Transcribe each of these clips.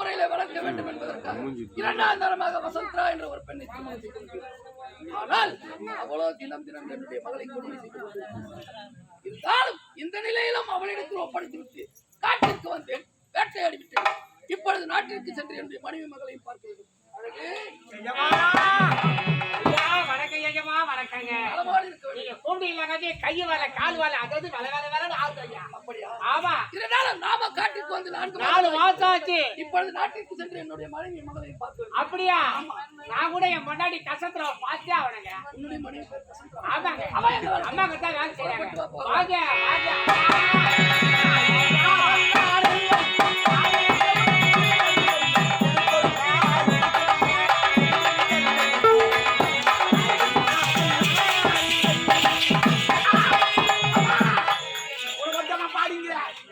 முறையில வளர்க்க வேண்டும் என்பதற்காக இரண்டாம் தரமாக வசந்தரா என்ற ஒரு பெண்ணை திருமணம் செய்து கொண்டேன். ஆனால் அவ்வளவு தினம் தினம் என்னுடைய மகளை கொடுமை செய்து இருந்தாலும் இந்த நிலையிலும் அவளிடத்தில் ஒப்படைத்து விட்டு காட்டிற்கு வந்தேன். வேட்டையாடி விட்டேன் இப்பொழுது நாட்டிற்கு சென்று என்னுடைய மனைவி மகளையும் பார்க்க வேண்டும். அழகு. வணக்கம் ஐயமா, வணக்கங்க. நீங்க கூண்டு இல்லைங்காட்டி கை வேலை, கால் வேலை, அதாவது வேலை, வேலை, வேலைன்னு ஆகுது ஐயா. ஆமா, இருந்தாலும் நாம காட்டிற்கு வந்து நான்கு நாலு மாசம் ஆச்சு. இப்பொழுது நாட்டிற்கு சென்று என்னுடைய மனைவி பார்க்க வேண்டும் அப்படியா? நான் கூட என் முன்னாடி கசத்துல பார்த்தே அவனுங்க உன்னுடைய மனைவி. ஆமாங்க. வரா? அம்மா கிட்ட வேலை செய்யறாங்க. வாங்க வாங்க.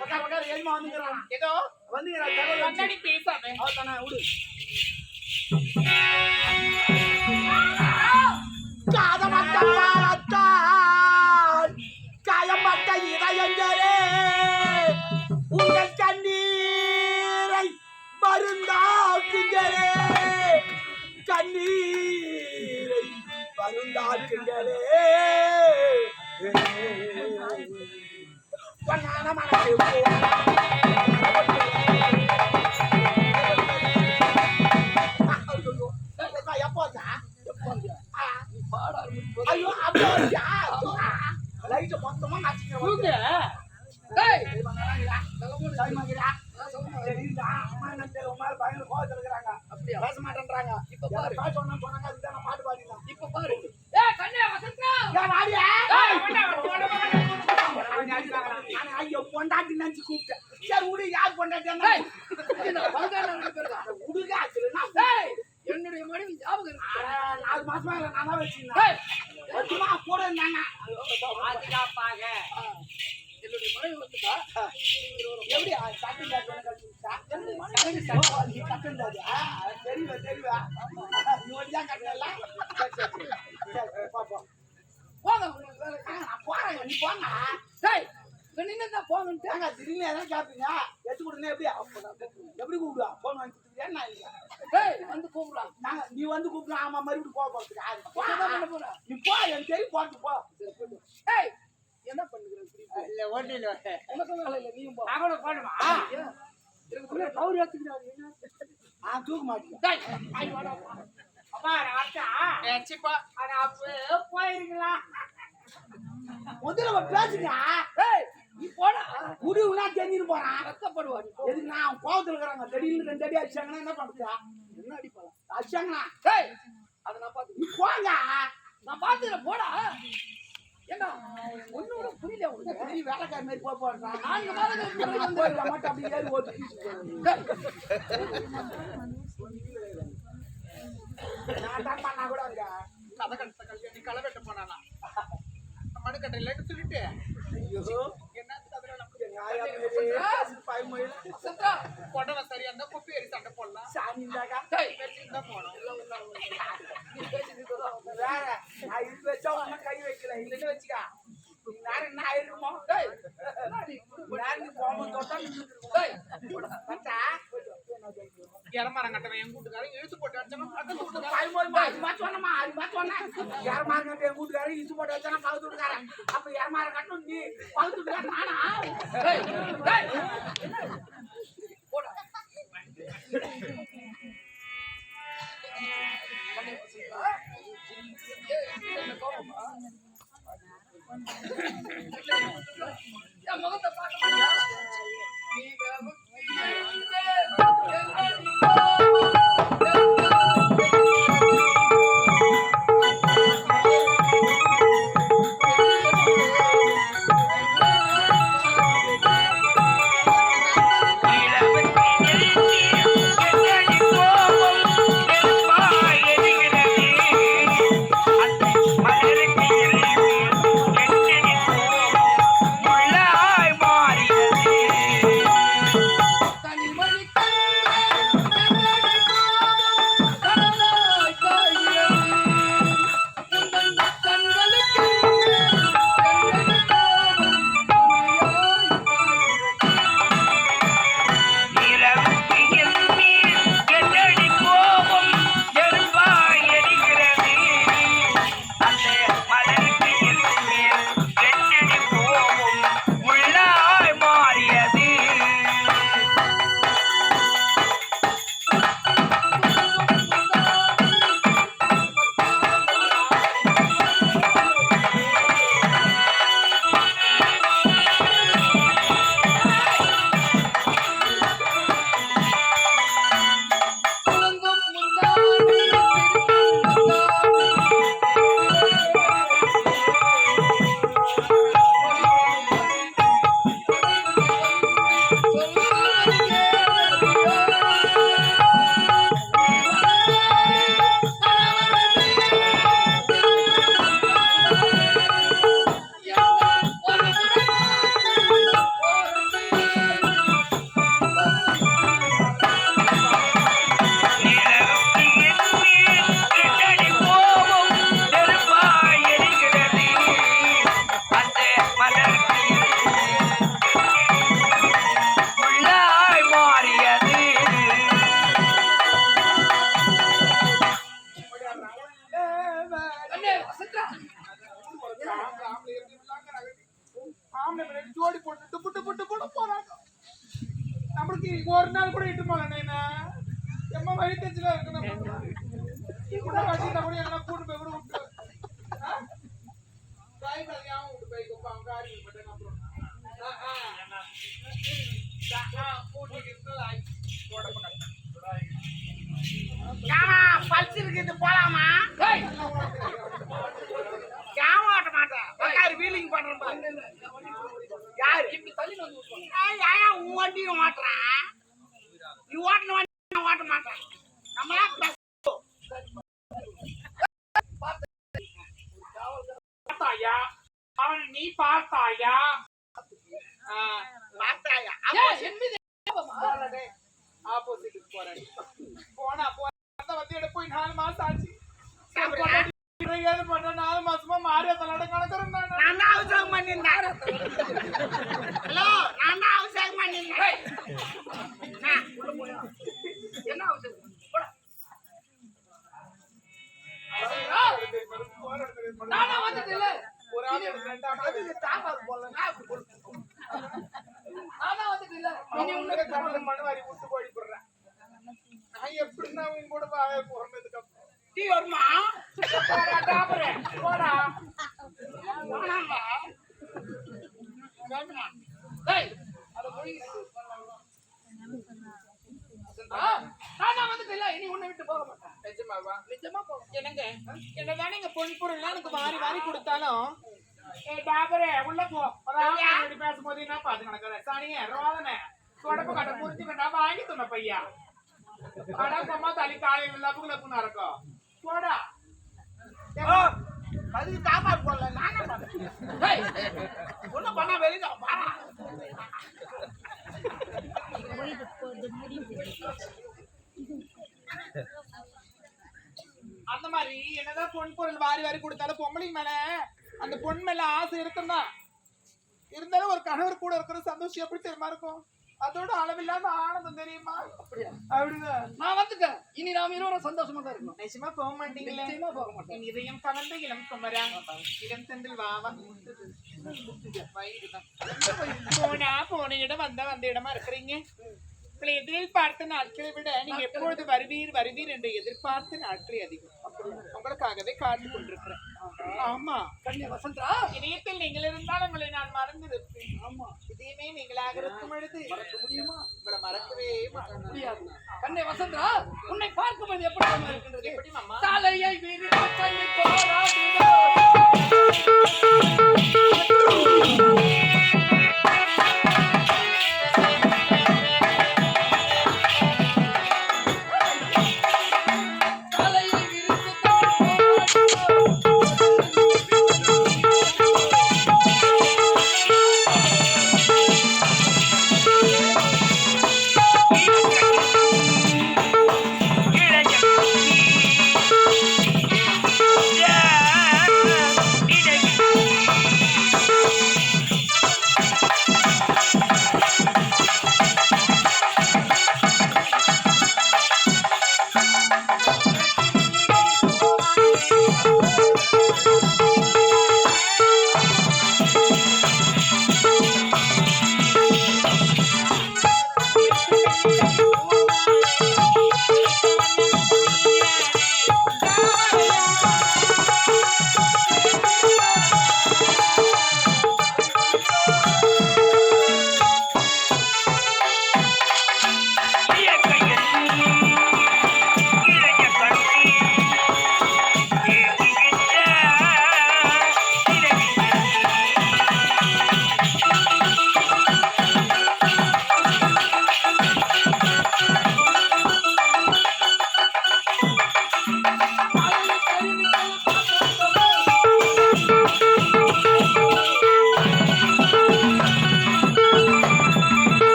பக்கா பக்கா வந்துக்கிறான் ஏதோ வந்துக்கிறான் தகவல் வந்து முன்னாடி பேசாம அவள் தானே விடு காதமத்தால் காயப்பட்ட இதயங்களே உங்கள் கண்ணீரை மருந்தாக்குங்களே கண்ணீரை மருந்தாக்குங்களே. பாட்டு பாடினா இப்ப பாரு. ஏய் கண்ணே வசந்தரா. ஏய், வேண்டாம், வேண்டாம், வேண்டாம். ஐயோ பொண்டாட்டி நினைச்சு கூப்பிட்டேன் சரி விடு யார் பொண்டாட்டி டேய், இது நான் பங்காளி ரெண்டு பேர் தான். விடுங்க சொல்லுனா டேய், என்னுடைய மனைவி ஞாபகம் இருக்கு நாலு மாசமா இல்லை நான் தான் வச்சிருந்தேன் டேய், சும்மா கூட இருந்தாங்க பாதுகாப்பாக ஆ, என்னுடைய மனைவி வந்துட்டா எப்படி சட்டம் கட்டன் தெரியல தெரியல நீ வந்து தான் கட்டல சரி பாப்போம் போங்க உங்களுக்கு வேலை இருக்கு. நான் போறேன் நீ போங்க டேய், இங்க நின்னுதான் போங்கன்ட்டு. ஏங்க திடீர்னு எதாவது கேட்பீங்க எடுத்து கொடுங்க எப்படி எப்படி கூப்பிடுவா போன் வாங்கி கொடுத்துருக்கியா நான் இல்லை டேய், வந்து கூப்பிடுறான். நாங்க நீ வந்து கூப்பிடுற ஆமா மறுபடியும் போக போறதுக்கு ஆறு. போ. என்ன பண்ண போற? நீ போ எனக்கு தெரியும் போட்டு போ டேய், என்ன பண்ணுகிற இப்படி? இல்ல ஒண்ணு இல்ல உனக்கும் வேலை இல்லை, நீயும் போ. அவனை போடுமா ஏன்? எனக்கு பின்னாடி கவுரு ஏத்துக்கிறாரு, என்ன? ஆ தூக்க மாட்டேன் டேய், ஐ வாடா, வா. அப்பா நான் வரட்டா? அட, அப்பவே போயிருக்கலாம் முதல்ல பேசுங்க நீ போடா. முடிவுனா தெரிஞ்சுட்டு போறான். எதுக்கு நான் கோவத்துல இருக்கிறாங்க திடீர்னு ரெண்டு அடி அடிச்சாங்கன்னா என்ன பண்ணுறா என்ன அடிப்பாளா? அடிச்சாங்கன்னா டேய், அதை நான் பார்த்துக்கிறேன். நீ போங்க நான் பார்த்துக்கிறேன், போடா. ஏண்டா, ஒண்ணு கூட புரியலையா உனக்கு? பெரிய வேலைக்கார மாதிரி போக போறான் நான்கு போயிடலாம் மட்டும் அப்படி ஏறி ஓட்டு நான் தான் பண்ணா கூட அங்க கதை கட்ட கல்யாணி களை வெட்ட போனானா மடுக்கட்டையில சொல்லிட்டு ஐயோ என்னத்துக்கு நமக்கு எங்க ஆயா மாதிரி பயமொழியில சரியா இருந்தா குப்பி ஏறி சண்டை போடலாம் சாமி இருந்தாக்கா டேய், போனோம் நீ வேற இது வச்சா கை வைக்கல இல்லைன்னு வச்சுக்கா நேரம் என்ன ஆயிருக்குமோ டேய், என்ன நீ நேரம் நீ போகும்போது இளமரம் கட்டவன் என் கூட்டுக்காரன் இழுத்து போட்டு அடிச்சானா பக்கத்து வீட்டுக்காரன். பயமொழி அது மாதிரி சொன்னமா அது மாதிரி சொன்னேன் கட்டு என் வீட்டுக்காரன் இசு போட்டு வச்சா பகுத்து விட்டுக்காரன். அப்ப யாரமாரு கட்டும் நீ விட்டுக்காரன் நானா? முகத்தை பார்க்க மாட்டியா? இருக்குது போலாமா? ஓட்ட மாட்டேன் உட்காரு வீலிங் பண்றேன். யாரு? இப்படி தள்ளி வந்து உன் வண்டியும் ஓட்டுறேன்? நீ ஓட்டின வண்டி ஓட்ட மாட்டேன் நம்மளா பார்த்தாயா அவனை நீ பார்த்தாயா? பார்த்தாயா? ஆப்போசிட்டுக்கு போறேன். போனா போன வந்து எடுத்து போய் நாலு மாசம் ஆச்சு? ஏது பண்ண நாலு மாசமா மாறி அதனோட கணக்குறேன் நான் நான் தான் அவசரம் பண்ணியிருந்தேன். ஹலோ நான் தான் அவசரம் பண்ணியிருந்தேன். ரெண்டாம் அதுக்கு சாப்பாடு போடலன்னா அப்படி போடு. நானா வந்துட்டேன்ல? இனி இனி உன்னை உன்னை கண்ணு மண் வாரி விட்டு போய் போடுறேன் நான் எப்படின்னா உன் கூட வாய பிறந்ததுக்கு அப்புறம் டீ வருமா போடா டாபரே போடா போனாங்க. ஏய், அதை மொழிகிட்டு. ஆ, நானா வந்துட்டேன்ல? இனி உன்னை விட்டு போக மாட்டேன். நிஜமாவா நிஜமா போக மாட்டேன். என்னங்க என்னதான் நீங்க பொன் பொருள்லாம் எனக்கு வாரி வாரி கொடுத்தாலும் ஏ டாபரே உள்ள போ ஒரு ஆள் முன்னாடி பேசும்போது என்ன பாத்து நடக்கிற சனியே ரோதனை தொடப்பு கட்ட புரிஞ்சுக்கிட்டா வாங்கி சொன்ன பையா? அடக்கமா தலி காலையில் லப்பு லப்புன்னு இருக்கும் போடா. அதுக்கு சாப்பாடு போடல நானே ஒன்றும் பண்ண வெளியில பாரா அந்த மாதிரி என்னதான் பொன் பொருள் வாரி வாரி கொடுத்தாலும் பொம்பளைங்க மேல அந்த பொன் மேல ஆசை இருக்கும்னா இருந்தாலும் ஒரு கணவர் கூட இருக்கிற சந்தோஷம் எப்படி தெரியுமா இருக்கும்? அதோட அளவில்லாத ஆனந்தம் தெரியுமா? அப்படியா? அப்படிதான். நான் வந்துட்டேன். இனி நாம இருவரும் சந்தோஷமா தான் இருக்கணும். நிச்சயமா போக மாட்டீங்களே. நிச்சயமா போக மாட்டேன் இதயம் கலந்த இளம் குமரா. இளம் செந்தில் வாவா வயிறுதான். போனா போன இடம் வந்தா வந்த இடமா இருக்கிறீங்க? உங்களை எதிரில் பார்த்த நாட்களை விட நீங்க எப்பொழுது வருவீர் வருவீர் என்று எதிர்பார்த்த நாட்களே அதிகம். உங்களுக்காகவே காத்து கொண்டிருக்கிறேன் ஆமா. கண்ணே வசந்தா இதயத்தில் நீங்கள் இருந்தால் உங்களை நான் மறந்திருப்பேன். ஆமா. இதயமே நீங்களாக இருக்கும் பொழுது மறக்க முடியுமா? உங்களை மறக்கவே முடியாது. கண்ணே வசந்தா உன்னை பார்க்கும்போது எப்படி இருக்கின்றது? எப்படி தலையை விரித்து தள்ளி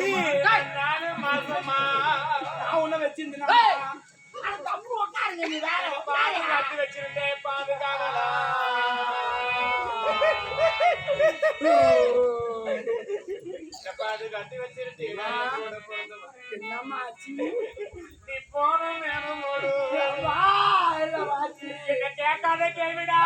நாலு மாசமா நான் உன்ன வச்சிருந்தேன். தம்பு உட்காருங்க நீ வேற பாதுகாத்து வச்சிருந்தேன் பாதுகாவலா பாதுகாத்து வச்சிருந்தேன் என்னம்மா ஆச்சு? நீ போன நேரம் கேட்காத கேள்விடா.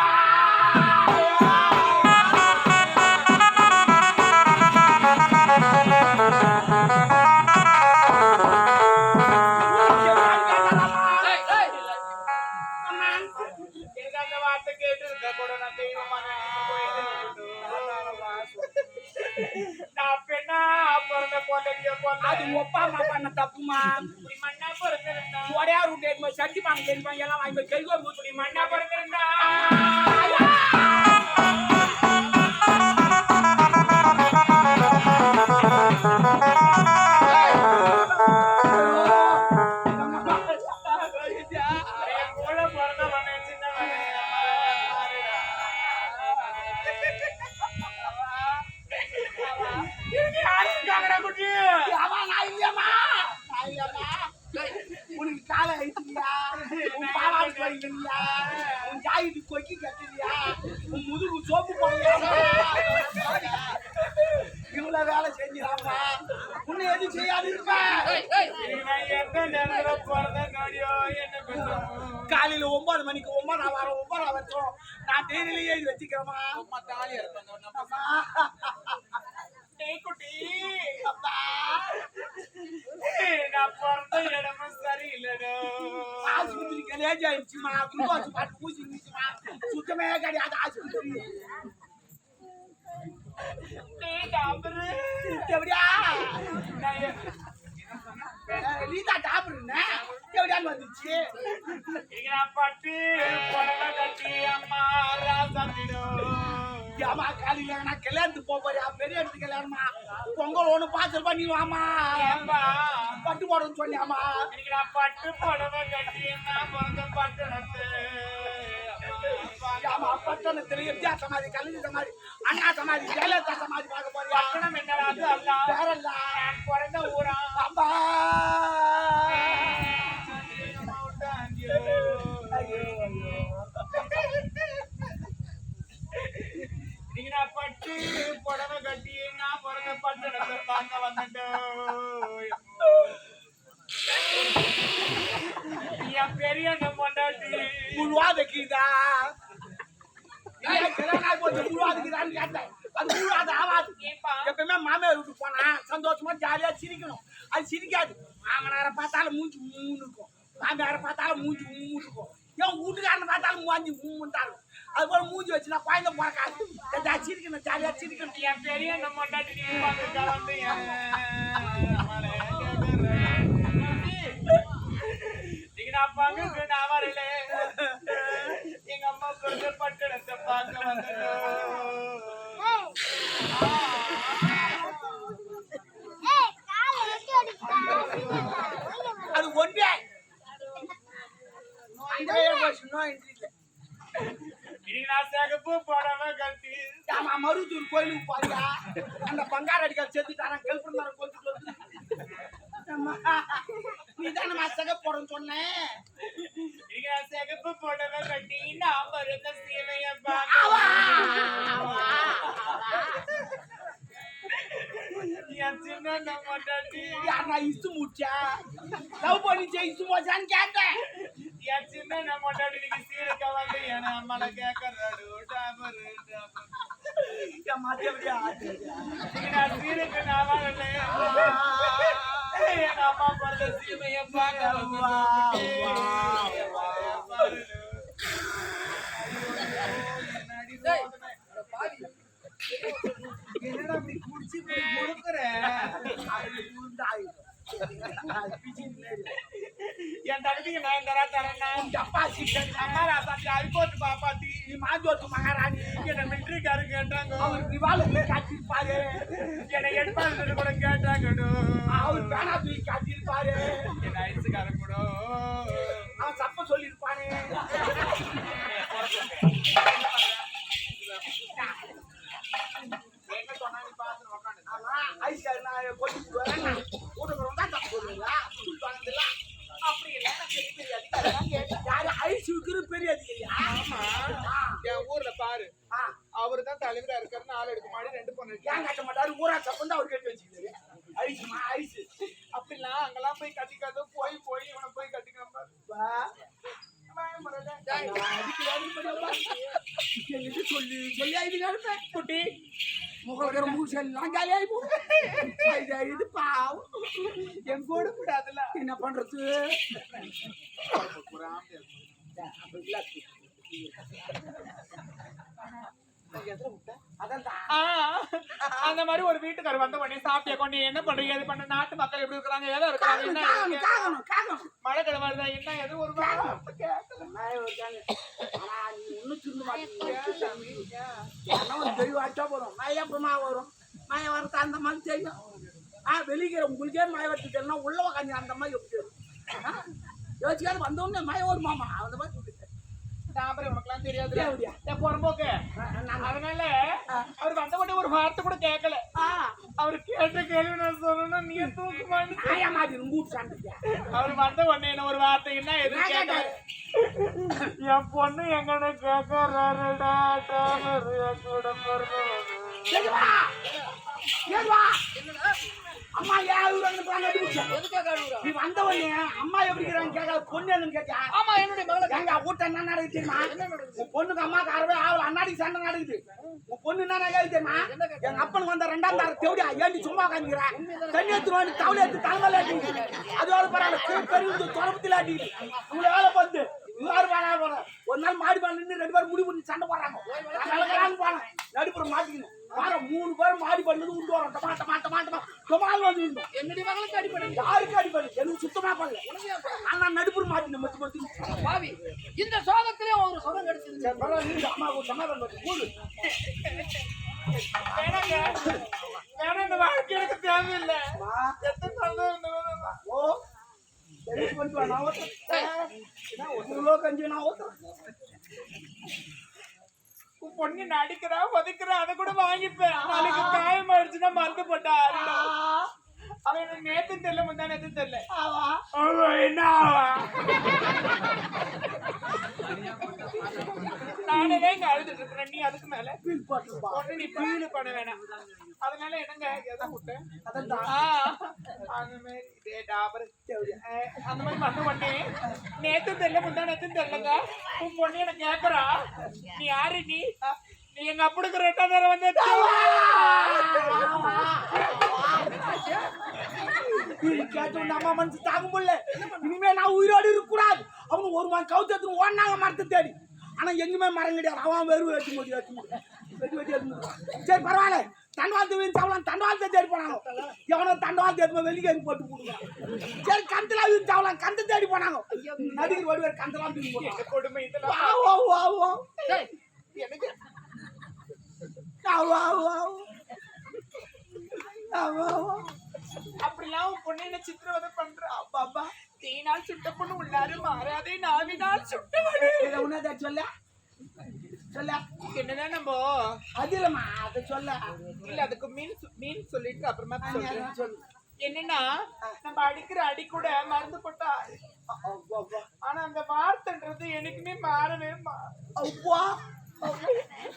ரூட் எடுத்து சட்டி பாங்க தெரியுமா எல்லாம் வாங்கி போய் கெல்கோ ஊத்துடி மண்ணா பிறந்திருந்தா ஆஸ்பத்திரி டேய் டாபரு எப்படியா? நீதா டாப்ருன்னு எப்படியான்னு வந்துச்சு? பட்டு? கட்டி அம்மா ஏமா காலையில நான் கல்யாணத்துக்கு போறியா? பெரிய இடத்துக்கு கல்யாணமா பொங்கல் ஒண்ணு பார்த்துருப்பா நீ வாமா பட்டு போடணும்னு சொன்னியாமா பட்டு? புடவை கட்டி நான் பிறந்த பட்டணத்து எம்ஜிஆர் சமாதி கலைஞர் சமாதி அண்ணா சமாதி ஜெயலலிதா சமாதி பார்க்க போறியா பட்டணம் என்னடாது அல்ல வேற இல்ல நான் பிறந்த ஊரா அம்மா பட்டு புடவை கட்டி நான் பிறந்த பட்டணத்தை பார்க்க என் பெரிய பொண்டாட்டி. எப்பவுமே மாமியார் வீட்டுக்கு போனா சந்தோஷமா ஜாலியா சிரிக்கணும். அது சிரிக்காது. மாமனாரை பார்த்தாலும் மூஞ்சி மூணு இருக்கும். மாமியாரை பார்த்தாலும் மூஞ்சி மூணு இருக்கும். என் வீட்டுக்காரனை பார்த்தாலும் மூஞ்சி மூணுட்டாலும் அது போல மூஞ்சி வச்சுனா குழந்தை பிறக்காது. சிரிக்கணும் ஜாலியா சிரிக்கணும்? என் பெரிய நான் வரல பக்தர்கள் பட்டணத்தை பார்க்க வந்தனர் அது ஒன்றே மருதூர் கோயிலுக்கு பாருங்க அந்த பங்கார அடிக்கால் செத்துட்டாரன் கல்புரம் கோயிலுக்கு நீ தானே சகப் போறேன்னு சொன்னேன். நீங்க சிகப்பு புடவை கட்டி நான் மருந்த சீலைய ஆவா! என் சின்ன நம்மட்டாட்டி யாரா இசு மூச்சா லவ் பண்ணிச்சே இசு மூச்சான்னு கேட்டேன் என் சின்ன நம்மட்டாட்டி நீங்க சீலைக்க எங்க அம்மா பிறந்த சீமைய. என்னடா இப்படி குடிச்சு கொடுக்குற என் தகுதிக்கு நான் தரா தரேன்னா அம்மா ராசாத்தி ஹைகோர்ட் பாப்பாத்தி மாஜோத்து மகாராணி என்ன மிலிட்டரிக்காரர் கேட்டாங்க அவர் ரிவால்வர் காட்டியிருப்பாரு என்னை கூட கேட்டாங்க அவர் பேனா தூக்கி காட்டியிருப்பாரு என்ன ஐஸுக்காரன் கூட என் கூட கூடாதுல என்ன பண்றது? அந்த மாதிரி ஒரு வீட்டுக்காரர் வந்த உடனே சாப்பிட்டியா கொண்டு? என்ன பண்றீங்க எது பண்ண? நாட்டு மக்கள் எப்படி இருக்கிறாங்க? ஏதோ இருக்கிறாங்க. என்ன மழை கிழமை வருதா என்ன? எது ஒரு தெளிவாச்சா போதும். மழை எப்பமா வரும். மழை வரது அந்த மாதிரி தெரியும். ஆ வெளிக்கிற உங்களுக்கே மழை தெரியல உள்ள உக்காந்து அந்த மாதிரி எப்படி? யோசிக்காது வந்தோடனே மழை வருமாமா அந்த மாதிரி சொல்லிட்டேன். தாமரை உனக்கெல்லாம் தெரியாது புறம்போக்கு அதனால அவர் வந்த உடனே ஒரு வார்த்தை கூட கேட்கல. அவர் கேட்ட கேள்வி நான் சொல்லணும் நீ தூக்கு? அவர் வந்த உடனே என்ன ஒரு வார்த்தை என்ன? எது கேட்கல. என் பொண்ணு எங்கன்னு கேட்கறாருடா கூட. அம்மா அழுகுறா? நீ வந்த உடனே அம்மா எப்படி கேட்காத பொண்ணு என்னன்னு கேட்டா ஆமா என்னுடைய மகளை எங்க என்ன நடக்குது தெரியுமா? உன் பொண்ணுக்கு அம்மா காரவே ஆவல அண்ணாடி சண்டை நடக்குது. உன் பொண்ணு என்ன நடக்குது தெரியுமா? எங்க அப்பனுக்கு வந்த ரெண்டாம் தார தேவடியா ஏண்டி சும்மா உட்காந்துக்கிற தண்ணி எடுத்து வந்து தவளை எடுத்து தலைமையில அடிக்குது அதோட பரவாயில்ல பெரிய தொலைபத்தில் அடிக்குது உங்களை வேலை பார்த்து இவ்வாறு பண்ணா போற ஒரு நாள் மாடி பண்ணி நின்னு ரெண்டு பேரும் முடி பண்ணி சண்டை போடுறாங்க. கலக்கலான்னு போனேன் நடுப்புற மாட்டிக்கணும் வார மூணு பேரும் மாடி பண்ணது உண்டு வரோம். டமாட்ட மாட்ட மாட்டமா டமால் வந்து இருந்தோம் என்னுடைய மகளுக்கு அடிப்படை யாருக்கு அடிப்படை எனக்கு சுத்தமா பண்ணல ஆனா நடுப்புற மாட்டின மத்து மத்து பாவி இந்த சோகத்திலே ஒரு சுகம் கிடைச்சது பரவாயில்ல, நீங்க அம்மாவுக்கு சமாதானம் பண்ணு. கூடு. வேணாங்க இந்த வாழ்க்கை எனக்கு தேவையில்லை. எத்தனை சந்தோஷம்? ஓ, கிலோ கஞ்சி நான் ஊத்துறேன். உன் பொண்ணு நடிக்கிறா உதைக்கிறா அதை கூட வாங்கிப்பேன் நாளைக்கு காயம் ஆயிடுச்சுன்னா மருந்து போட்டா. அவன் நேத்து தெரியல முந்தா நேத்து தெரியல என்ன ஆவா நானே இங்க அழுதுட்டு இருக்கிறேன். நீ அதுக்கு மேல ஃபீல் போட்டுருப்பா. ஒண்ணு நீ ஃபீல் பண்ண வேணாம். அதனால என்னங்க? எதை விட்டேன் அதான்டா. அந்த மாதிரி. இதே டாபர். அந்த மாதிரி பண்ண பண்ணே நேத்து தெரியல முந்தா நேத்து தெரியலங்க. உன் பொண்ணு எனக்கு கேக்குறா? நீ யாரு நீ? நீ எங்க அப்படிக்கு ரெண்டாம் நேரம் வந்து அம்மா மனசு தாங்க முடியல. இனிமே நான் உயிரோடு இருக்கக்கூடாது. அவங்க ஒரு மாதிரி கவுத்து எடுத்துன்னு ஓடினாங்க மரத்தை தேடி. ஆனா எங்குமே மரம் கிடையாது. அவன் வெறும் வெட்டி முடி வெட்டி முடி வெட்டி வெட்டி முடி. சரி பரவாயில்ல. தண்டவாளத்தை வீண் சாவலாம். தண்டவாளத்தை தேடி போனாங்க. எவனோ தண்டவாளத்தை எடுத்து வெளியே எங்க போட்டு கொடுக்குறான். சரி கந்தலா வீண் சாவலாம். கந்த தேடி போனாங்க. நதிக்கு வடிவேறு கந்தலா வீண் போனாங்க. கொடுமை எனக்கு? அப்படிலாம் பொண்ணு சித்திரவதை பண்ற? அப்பா. தீனால் சுட்ட பொண்ணு உள்ளாரு மாறாதே நாவினால் சுட்டவடு இதை உன்னதை சொல்ல? சொல்ல. என்னதான் நம்ம? அது இல்லம்மா அதை சொல்ல. இல்ல அதுக்கு மீன் மீன் சொல்லிட்டு அப்புறமா சொல்லு. என்னன்னா நம்ம அடிக்கிற அடி கூட மருந்து போட்டா. ஆனா அந்த வார்த்தைன்றது எனக்குமே மாறவே அவ்வா.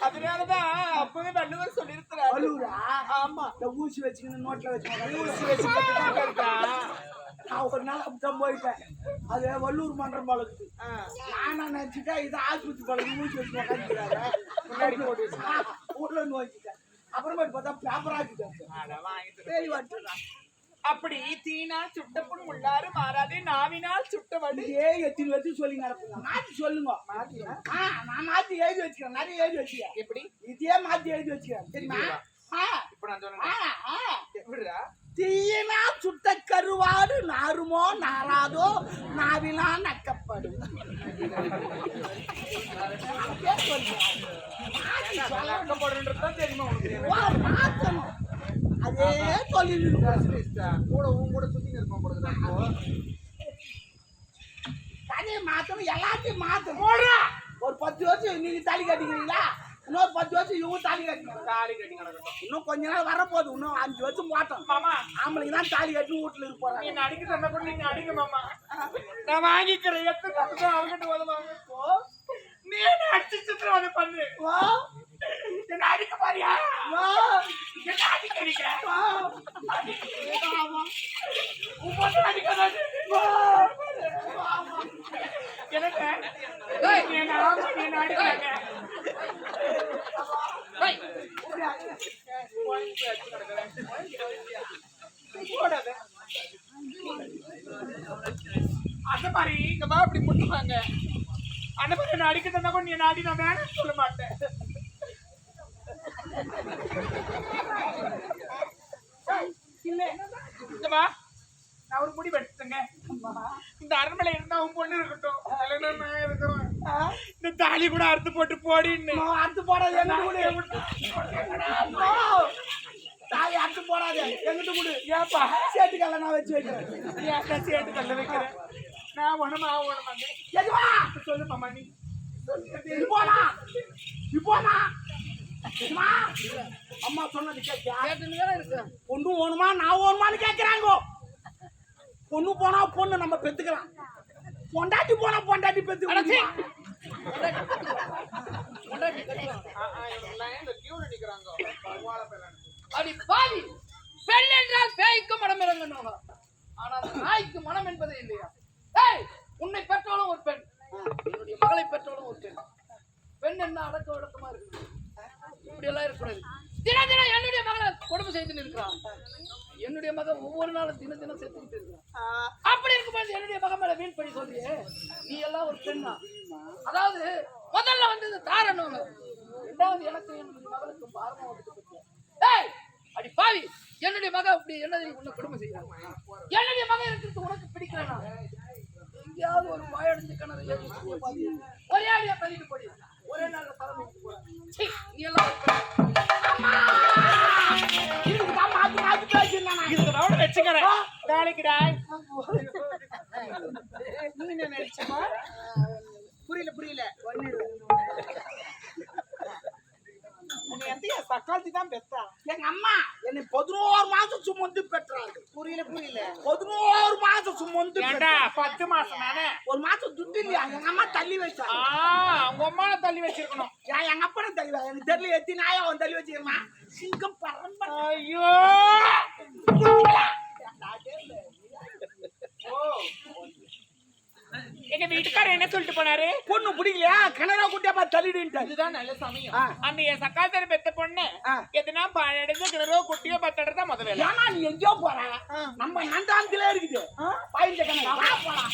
அதனாலதான் அப்பவே வள்ளுவர் சொல்லியிருக்கிறாரு. வலூரா ஆமா. ஊசி வச்சுக்கணும் நோட்ல வச்சுக்கணும் ஊசி வச்சு கட்டிட்டு இருக்கா. நான் ஒரு நாள் அப்படித்தான் போயிட்டேன். அது வள்ளூர் மன்றம் பழகுது. நானா நினைச்சுட்டேன் இது ஆஸ்பத்திரி பழகு ஊசி வச்சு முன்னாடி இருந்து அப்புறமேட்டு பார்த்தா பேப்பர் ஆக்கிட்டேன் சரி அப்படி தீனால் சுட்ட புண் உள்ளாறு மாறாதே நாவினால் சுட்ட வடு இதே எத்தனை வச்சு சொல்லி நடப்புங்க மாத்தி சொல்லுங்க. ஆ, நான் மாத்தி எழுதி வச்சுக்கிறேன். நிறைய எழுதி வச்சுக்கிறேன். எப்படி? இதே மாத்தி எழுதி வச்சுக்கிறேன். ஆ, இப்ப நான் ஆ. எப்படிடா தீயினா சுட்ட கருவாடு நாருமோ நாராதோ நாவிலா நக்கப்படும். போடுறதுதான் தெரியுமா உனக்கு வா, மாத்தணும். அதே சொல்லி கூட உன் கூட சுத்தி இருப்போம் போடுறது தனியை மாத்தணும் எல்லாத்தையும் மாத்தணும். ஒரு பத்து வருஷம் நீங்க தாலி கட்டிக்கிறீங்களா? இன்னொரு பத்து வருஷம் இவங்க தாலி கட்டிக்கிறாங்க தாலி கட்டி கிடக்கட்டும். இன்னும் கொஞ்ச நாள் வரப்போகுது. இன்னும் அஞ்சு வருஷம் போட்டோம். மாமா. ஆம்பளைங்க தான் தாலி கட்டி வீட்டுல போறாங்க. நீ அடிக்க சொன்ன கூட நீங்க அடிங்க மாமா. நான் வாங்கிக்கிறேன் எத்தனை நிமிஷம் அவங்கிட்ட உதவாங்க நீ என்ன அடிச்சு சித்திரவதை பண்ணு. வா, என்ன அடிக்க பாரியா என்ன அடிக்க அடிக்க. ஆமா. உன் பொண்ணு அடிக்காதாடி. எனக்கு நீ என்ன ஆமா, நீ என்ன அடிக்கிறாங்க டேய், போடாத. அந்த மாதிரி இங்க வா அப்படி முட்டுவாங்க அந்த மாதிரி என்ன அடிக்க தந்தா கூட நீ என்ன அடி நான் வேணாம்னு சொல்ல மாட்டேன். இல்ல. இங்க வா நான் ஒரு முடிவு எடுத்துங்க இந்த அரண்மனை இருந்தா உன் பொண்ணு இருக்கட்டும். இல்லைன்னா நான் இந்த தாலி கூட அறுத்து போட்டு போடின்னு. அறுத்து போடாது தாலி அறுத்து போடாது எங்கிட்ட கொடு ஏப்பா? சேட்டுக்கல்ல நான் வச்சு வைக்கிறேன். சேர்த்து தள்ள வைக்கிறேன் நான் ஒண்ணுமா ஒண்ணுமாங்க எதுவா சொல்லு மாமா நீ இப்போனா எதுவா? அம்மா. சொன்னது இருக்கேன். பொண்ணு ஓணுமா நான் ஓணுமான்னு கேட்கிறாங்க. பொண்ணு போனா பொண்ணு நம்ம பெத்துக்கலாம். பொண்டாட்டி போனா பொண்டாட்டி நிக்கிறாங்க அடி பாவி. பெண் என்றால் பேய்க்கு மனம் இறங்கணும் ஆனால் நாய்க்கு மனம் என்பதே இல்லையா? ஏய் உன்னை பெற்றவளும் ஒரு பெண். என்னுடைய மகளை பெற்றவளும் ஒரு பெண். பெண் என்ன அடக்க ஒடுக்கமா இருக்கு இப்படி எல்லாம் இருக்கக்கூடாது. தினம் தினம் என்னுடைய மகளை கொடுமை செய்து இருக்கிறான். என்னுடைய மகன் ஒவ்வொரு நாளும் தினம் தினம் செத்துக்கிட்டு இருக்கிறான். அப்படி இருக்கும்போது என்னுடைய மகன் மேல வீண் பண்ணி சொல்றியே? நீ எல்லாம் ஒரு பெண்ணா? அதாவது முதல்ல வந்தது தாரணும் ரெண்டாவது எனக்கு என்னுடைய மகளுக்கு பாரமா வந்துட்டு ஏய் அடி பாவி. என்னுடைய மக அப்படி என்னது உன்னை குடும்பம் செய்யறாங்க என்னுடைய மகன் இருக்கிறது உனக்கு பிடிக்கலனா? எங்கேயாவது ஒரு வாயடைஞ்ச பாவி. ஒரே அடியா தள்ளிட்டு போடி ஒரே சீ நீ வச்சுக்கிறேன். என்ன நினைச்சமா புரியல புரியல. சக்காலத்தி தான் பெத்தா எங்க அம்மா என்னை பதினோரு மாசம் சுமந்து பெற்றாங்க. புரியல புரியல. பதினோரு மாசம் சுமந்து. பத்து மாசம் ஒரு மாசம் துட்டு இல்லையா எங்க அம்மா தள்ளி வச்சாங்க. ஆ உங்க அம்மாவை தள்ளி வச்சிருக்கணும். ஏன் எங்க அப்பா தள்ளி எனக்கு தெரியல எத்தி நாயா அவன் தள்ளி வச்சிருமா சிங்கம் பரம்பரை ஐயோ! எங்க வீட்டுக்காரர் என்ன சொல்லிட்டு போனாரு? பொண்ணு பிடிக்கலையா? கிணறா குட்டியா பார்த்து தள்ளிடுன்ட்டாரு. இதுதான் நல்ல சமயம். அந்த என் சக்காத்தர பெத்த பொண்ணு. ஆ. எதுனா பழடுத்து கிணறோ குட்டியோ பத்தடுறதா முத வேலை. ஏன்னா நீ எங்கேயோ போற? நம்ம நந்தாந்தத்திலே இருக்குது. கிணறு வா போலாம்.